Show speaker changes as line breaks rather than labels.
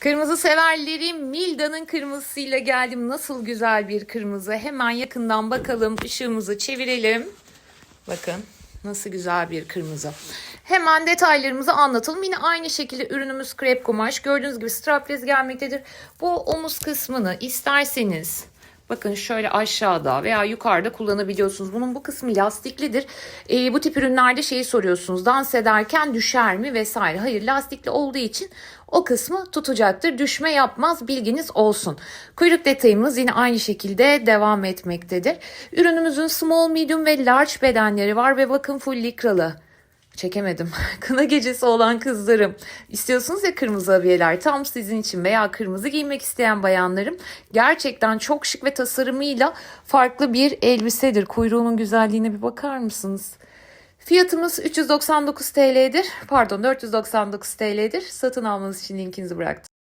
Kırmızı severlerim Milda'nın kırmızısıyla geldim. Nasıl güzel bir kırmızı. Hemen yakından bakalım. Işığımızı çevirelim. Bakın nasıl güzel bir kırmızı. Hemen detaylarımızı anlatalım. Yine aynı şekilde ürünümüz krep kumaş. Gördüğünüz gibi strapless gelmektedir. Bu omuz kısmını isterseniz Bakın şöyle aşağıda veya yukarıda kullanabiliyorsunuz. Bunun bu kısmı lastiklidir. Ee, bu tip ürünlerde şeyi soruyorsunuz. Dans ederken düşer mi vesaire. Hayır lastikli olduğu için o kısmı tutacaktır. Düşme yapmaz bilginiz olsun. Kuyruk detayımız yine aynı şekilde devam etmektedir. Ürünümüzün small, medium ve large bedenleri var ve bakın full likralı. Çekemedim. Kına gecesi olan kızlarım. İstiyorsunuz ya kırmızı abiyeler tam sizin için veya kırmızı giymek isteyen bayanlarım. Gerçekten çok şık ve tasarımıyla farklı bir elbisedir. Kuyruğunun güzelliğine bir bakar mısınız? Fiyatımız 399 TL'dir. Pardon 499 TL'dir. Satın almanız için linkinizi bıraktım.